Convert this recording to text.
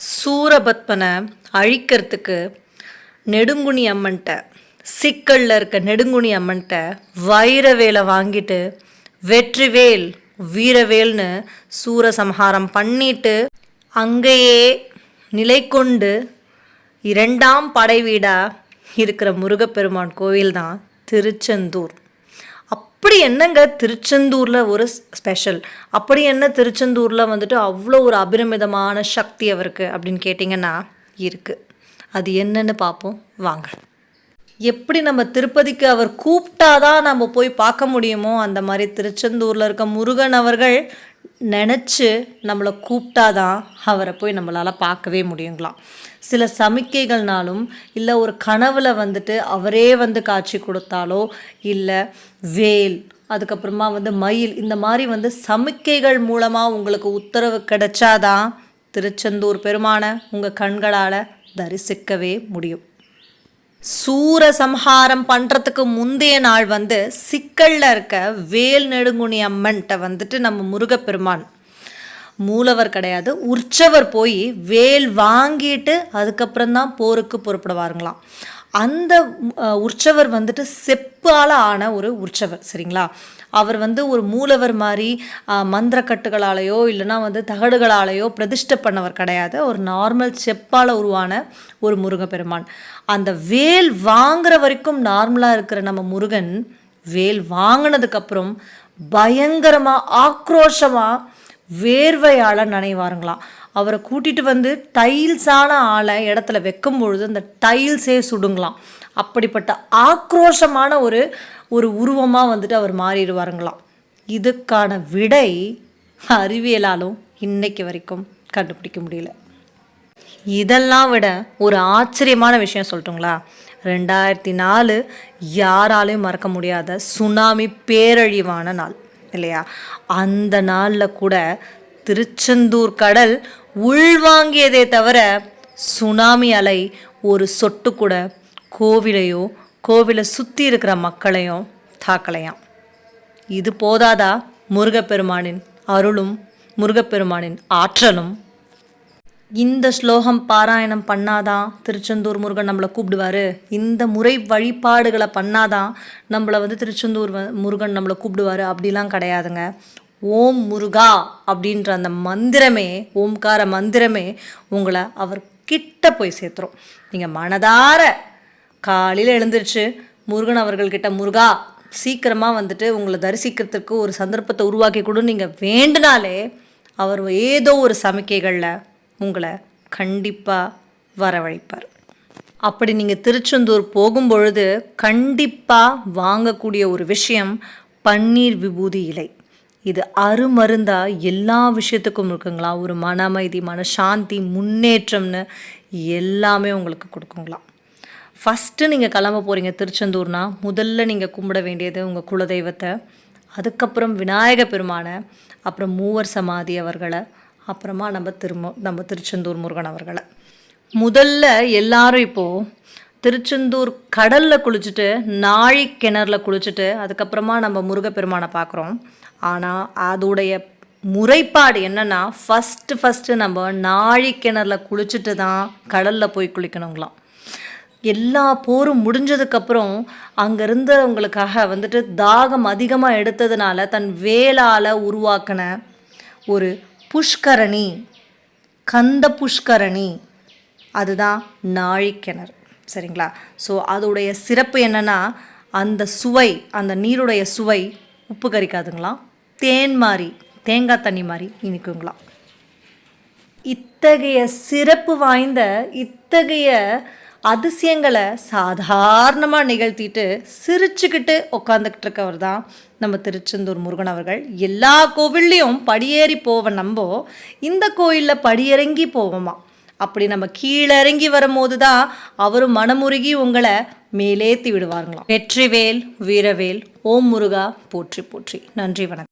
சூரபத்மனை அழிக்கிறதுக்கு நெடுங்குனி அம்மன்கிட்ட சிக்கலில் இருக்க நெடுங்குனி அம்மன்கிட்ட வைரவேலை வாங்கிட்டு வெற்றிவேல் வீரவேல்னு சூரசம்ஹாரம் பண்ணிட்டு அங்கேயே நிலை கொண்டு இரண்டாம் படைவீடாக இருக்கிற முருகப்பெருமான் கோவில் தான் திருச்செந்தூர். அப்படி என்னங்க திருச்செந்தூரில் ஒரு ஸ்பெஷல் அப்படி என்ன திருச்செந்தூரில் வந்துட்டு அவ்வளோ ஒரு அபிரமிதமான சக்தி அவருக்கு அப்படின்னு கேட்டிங்கன்னா இருக்குது அது என்னன்னு பார்ப்போம் வாங்க. எப்படி நம்ம திருப்பதிக்கு அவர் கூப்பிட்டாதான் நம்ம போய் பார்க்க முடியுமோ அந்த மாதிரி திருச்செந்தூரில் இருக்க முருகன் அவர்கள் நினச்சி நம்மளை கூப்பிட்டாதான் அவரை போய் நம்மளால் பார்க்கவே முடியுங்களாம். சில சமிக்கைகள்னாலும் இல்லை ஒரு கனவில் வந்துட்டு அவரே வந்து காட்சி கொடுத்தாலோ இல்லை வேல் அதுக்கப்புறமா வந்து மயில் இந்த மாதிரி வந்து சமிக்கைகள் மூலமாக உங்களுக்கு உத்தரவு கிடைச்சாதான் திருச்செந்தூர் பெருமானை உங்கள் கண்களால் தரிசிக்கவே முடியும். சூர சம்ஹாரம் பண்ணுறதுக்கு முந்தைய நாள் வந்து சிக்கலில் இருக்க வேல் நெடுங்குனி அம்மன்ட்ட வந்துட்டு நம்ம முருகப்பெருமான் மூலவர் கிடையாது உற்சவர் போய் வேல் வாங்கிட்டு அதுக்கப்புறம் தான் போருக்கு புறப்படுவாருங்களாம். அந்த உற்சவர் வந்துட்டு செப்பால் ஆன ஒரு உற்சவர் சரிங்களா? அவர் வந்து ஒரு மூலவர் மாதிரி அஹ், மந்திரக்கட்டுகளாலேயோ இல்லைன்னா வந்து தகடுகளாலேயோ பிரதிஷ்டை பண்ணவர் கிடையாது. ஒரு நார்மல் செப்பால் உருவான ஒரு முருகப்பெருமான். அந்த வேல் வாங்குற வரைக்கும் நார்மலாக இருக்கிற நம்ம முருகன் வேல் வாங்கினதுக்கப்புறம் பயங்கரமாக ஆக்ரோஷமாக வேர்வையால் நனைவாருங்களாம். அவரை கூட்டிகிட்டு வந்து டைல்ஸான ஆளை இடத்துல வைக்கும் பொழுது அந்த டைல்ஸே சுடுங்களாம். அப்படிப்பட்ட ஆக்ரோஷமான ஒரு ஒரு உருவமாக வந்துட்டு அவர் மாறிடுவாருங்களாம். இதுக்கான விடை அறிவியலாலும் இன்னைக்கு வரைக்கும் கண்டுபிடிக்க முடியல. இதெல்லாம் விட ஒரு ஆச்சரியமான விஷயம் சொல்லட்டுங்களா? ரெண்டாயிரத்தி நாலு யாராலையும் மறக்க முடியாத சுனாமி பேரழிவான நாள் இல்லையா? அந்த நாளில் கூட திருச்செந்தூர் கடல் உள்வாங்கியதே தவிர சுனாமி அலை ஒரு சொட்டு கூட கோவிலையோ கோவிலை சுற்றி இருக்கிற மக்களையும் தாக்கலையாம். இது போதாதா முருகப்பெருமானின் அருளும் முருகப்பெருமானின் ஆற்றலும்? இந்த ஸ்லோகம் பாராயணம் பண்ணாதான் திருச்செந்தூர் முருகன் நம்மளை கூப்பிடுவாரு? இந்த முறை வழிபாடுகளை பண்ணாதான் நம்மளை வந்து திருச்செந்தூர் வ- முருகன் நம்மளை கூப்பிடுவாரு? அப்படிலாம் கிடையாதுங்க. ஓம் முருகா அப்படின்ற அந்த மந்திரமே ஓம்கார மந்திரமே உங்களை அவர் கிட்ட போய் சேர்த்துரும். நீங்கள் மனதார காலையில் எழுந்துருச்சு முருகன் அவர்கள்கிட்ட முருகா சீக்கிரமாக வந்துட்டு உங்களை தரிசிக்கிறதுக்கு ஒரு சந்தர்ப்பத்தை உருவாக்கி கொடு. நீங்கள் வேண்டுனாலே அவர் ஏதோ ஒரு சமிக்கைகளில் உங்களை கண்டிப்பாக வரவழைப்பார். அப்படி நீங்கள் திருச்செந்தூர் போகும்பொழுது கண்டிப்பாக வாங்கக்கூடிய ஒரு விஷயம் பன்னீர் விபூதி இலை. இது அருமருந்தா எல்லா விஷயத்துக்கும் இருக்குங்களா? ஒரு மன அமைதி மனசாந்தி முன்னேற்றம்னு எல்லாமே உங்களுக்கு கொடுக்குங்களாம் ஃபஸ்ட்டு நீங்கள் கிளம்ப போகிறீங்க திருச்செந்தூர்னா முதல்ல நீங்கள் கும்பிட வேண்டியது உங்கள் குலதெய்வத்தை அதுக்கப்புறம் விநாயக பெருமானை அப்புறம் மூவர் சமாதி அவர்களை அப்புறமா நம்ம திரும்ப நம்ம திருச்செந்தூர் முருகன் அவர்களை. முதல்ல எல்லாரும் இப்போது திருச்செந்தூர் கடலில் குளிச்சுட்டு நாழி கிணறுல குளிச்சுட்டு அதுக்கப்புறமா நம்ம முருகப்பெருமானை பார்க்குறோம். ஆனால் அதோடைய முறைப்பாடு என்னென்னா ஃபஸ்ட்டு ஃபஸ்ட்டு நம்ம நாழி கிணறுல குளிச்சுட்டு தான் கடலில் போய் குளிக்கணுங்களாம். எல்லா போரும் முடிஞ்சதுக்கப்புறம் அங்கே இருந்தவங்களுக்காக வந்துட்டு தாகம் அதிகமாக எடுத்ததுனால தன் வேலால் உருவாக்கின ஒரு புஷ்கரணி கந்த புஷ்கரணி. அதுதான் நாழிக்கிணறு சரிங்களா? ஸோ அதோடைய சிறப்பு என்னென்னா அந்த சுவை அந்த நீருடைய சுவை உப்பு கறிக்காதுங்களாம் தேன் மாதிரி தேங்காய் தண்ணி மாதிரி இனிக்குங்களாம். இத்தகைய சிறப்பு வாய்ந்த இத்தகைய அதிசயங்களை சாதாரணமாக நிகழ்த்திட்டு சிரிச்சுக்கிட்டு உட்காந்துக்கிட்டு இருக்கவர் தான் நம்ம திருச்செந்தூர் முருகன் அவர்கள். எல்லா கோவில்லையும் படியேறி போவ நம்போ இந்த கோயிலில் படியிறங்கி போவோமா? அப்படி நம்ம கீழே இறங்கி வரும்போது தான் அவரும் மனமுருகி உங்களை மேலேத்தி விடுவாருங்களாம். வெற்றிவேல் வீரவேல் ஓம் முருகா போற்றி போற்றி. நன்றி வணக்கம்.